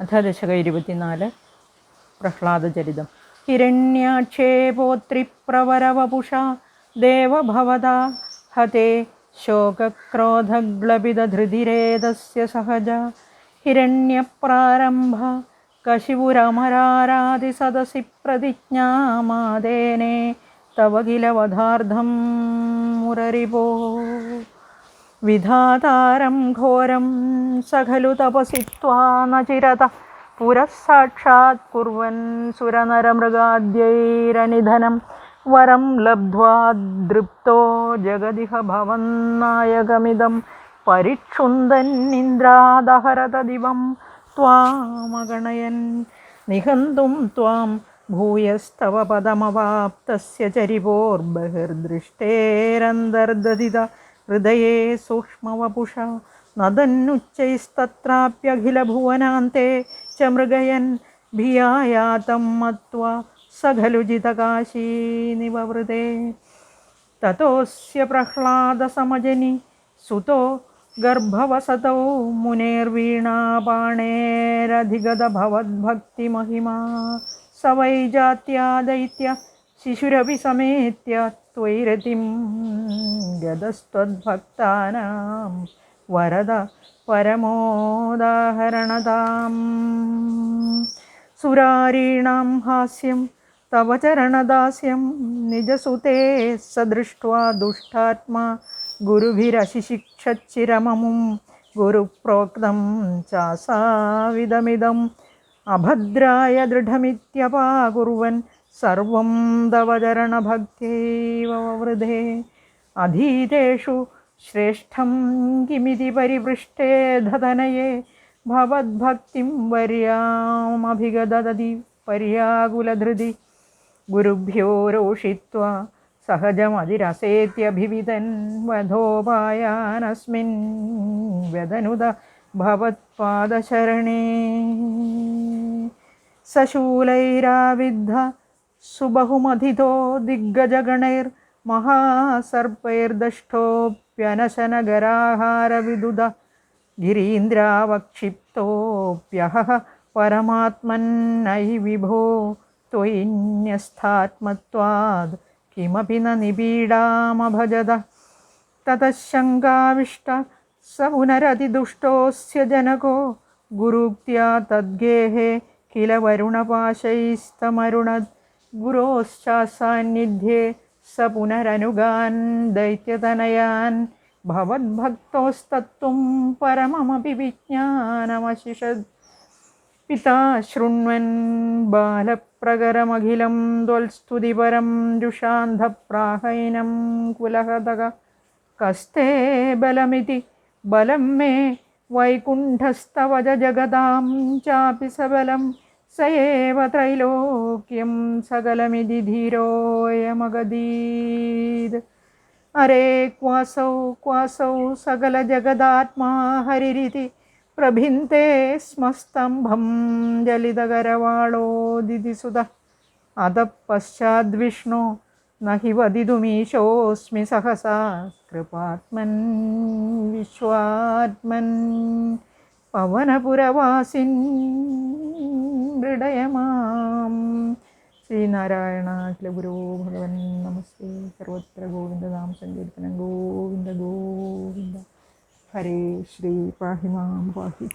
അഥ ദശക ഇരുപത്തിനാല് പ്രഹ്ലാദചരിതം. ഹിരണ്യാക്ഷേപോത്രിപ്രവരവപുഷ ദേവഭവത ഹതേ ശോകക്രോധഗ്ലപിതധൃതിരേതസ്യ സഹജ ഹിരണ്യപ്രാരംഭ കശിപുരമരാരാതിസദസി പ്രതിജ്ഞാമാദേനെ തവ കില വധാർദ്ധം മുരരിപോ വിധാതാരം ഘോരം സഖലു തപസിത്വാ ന ചിരത പുരഃ സാക്ഷാത് കുർവൻ സുരനരമൃഗാദ്യൈരനിധനം. വരം ലബ്ധ്വാ ദൃപ്തോ ജഗദിഹ ഭവന്നായകമിദം പരിക്ഷുന്ദന്നിന്ദ്രാദഹരത ദിവം. ത്വാമഗണയൻ നിഹന്തും ത്വാം ഭൂയസ്തവ പദമവാപ്തസ്യ ചരിപോർബഹിർദൃഷ്ടേരന്തർദതിത ഹൃദയേ സൂക്ഷ്മവപുഷ നദന്നുച്ചൈസ്തത്രാപ്യഖിലഭുവനാന്തെ ച മൃഗയൻ ഭിയായാതം മത്വാ स खलु जितकाशीनिववृते ततोऽस्य प्रह्लादसमजनि सुतो गर्भवसतौ मुनेर्वीणाबाणेरधिगतभवद्भक्तिमहिमा स वै जात्या दैत्य ശിശുരപി സമേത്യ ത്വൈരതിം ഗതസ്ത്വദ്ഭക്താനാം വരദ പരമോദാഹരണതാം. സുരാരീണാം ഹാസ്യം തവ ചരണദാസ്യം നിജസുതേ സദൃഷ്ട്വാ ദുഷ്ടാത്മാ ഗുരുഭിരശിശിക്ഷച്ചിരമമും ഗുരുപ്രോക്തം ചാസാവിധമിതം അഭദ്രായ ദൃഢമിത്യപാകുർവൻ सर्वं दवचरणभक्त्यैव ववृधे। अधीतेषु श्रेष्ठं किमिति परिपृष्टे धतनये। भवद्भक्तिं वर्यामभिगदति पर्याकुलधृति। गुरुभ्यो रोषित्वा सहजमधिरसेत्यभिविदन् वधोपायानस्मिन् व्यदनुद भवत्पादशरणे। सशूलैराविद्ध സുബഹുമധിതോ ദിഗ്ഗജഗണൈർ മഹാസർപ്പൈർദഷ്ടോപ്യനശനഗരാഹാരവിദുത ഗിരീന്ദ്രാവക്ഷിപ്തോപ്യഹ പരമാത്മന്നൈ വിഭോ ത്വയിന്യസ്ഥാത്മത്വാദ് കിമപി ന നിപീഡാമഭജത തതശങ്കാവിഷ്ട സ പുനരതിദുഷ്ടോസ്യ ജനകോ ഗുരുക്തിയാ തദ്ഗേഹേ കില വരുണപാശൈസ്തമരുണദ് गुरोश्चासान्निध्ये स पुनरनुगान् दैत्यतनयान् भवद्भक्तोस्तत्त्वं परममपि विज्ञानमशिषद्। पिता शृण्वन् बालप्रगरमखिलं त्वल्स्तुतिपरं जुषान्धप्राहैनं कुलहतक। कस्ते बलमिति, बलं मे वैकुण्ठस्तव च जगदां चापि सबलं। സയേവ ത്രൈലോക്യം സകലമിതി ധീരോയമഗദീത് അരേ ക്വാസൗ ക്വാസൗ സകലജഗദാത്മാ ഹരിരിതി. പ്രഭിന്തേ സ്മസ്തംഭം ജലിതകരവാളോ ദിതിസുത അത പശ്ചാദ്വിഷ്ണു നഹി വദിതുമീശോസ്മി സഹസാ. കൃപാത്മൻ വിശ്വാത്മൻ പവനപുരവാസിൻ ഹൃദയമാം ശ്രീനാരായണ അഖില ഗുരു ഭഗവൻ നമസ്തേ. സർവത്ര ഗോവിന്ദനാം സങ്കീർത്തനം. ഗോവിന്ദ ഗോവിന്ദ. ഹരേ ശ്രീ പാഹിമാം പാഹി.